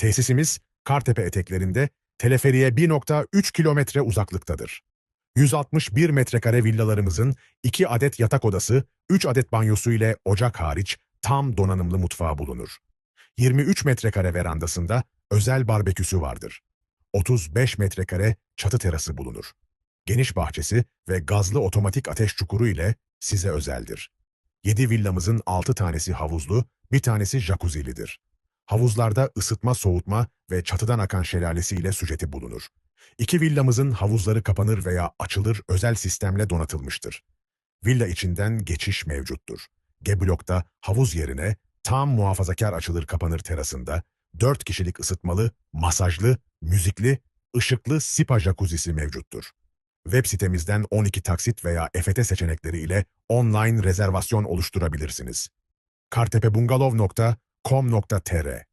Tesisimiz Kartepe eteklerinde teleferiye 1.3 kilometre uzaklıktadır. 161 metrekare villalarımızın 2 adet yatak odası, 3 adet banyosu ile ocak hariç tam donanımlı mutfağı bulunur. 23 metrekare verandasında özel barbeküsü vardır. 35 metrekare çatı terası bulunur. Geniş bahçesi ve gazlı otomatik ateş çukuru ile size özeldir. 7 villamızın 6 tanesi havuzlu, bir tanesi jacuzzi'lidir. Havuzlarda ısıtma, soğutma ve çatıdan akan şelalesi ile süjeti bulunur. İki villamızın havuzları kapanır veya açılır özel sistemle donatılmıştır. Villa içinden geçiş mevcuttur. G-blokta havuz yerine tam muhafazakar açılır kapanır terasında 4 kişilik ısıtmalı, masajlı, müzikli, ışıklı Sipa jacuzzisi mevcuttur. Web sitemizden 12 taksit veya EFT seçenekleri ile online rezervasyon oluşturabilirsiniz. kartepebungalov.com.tr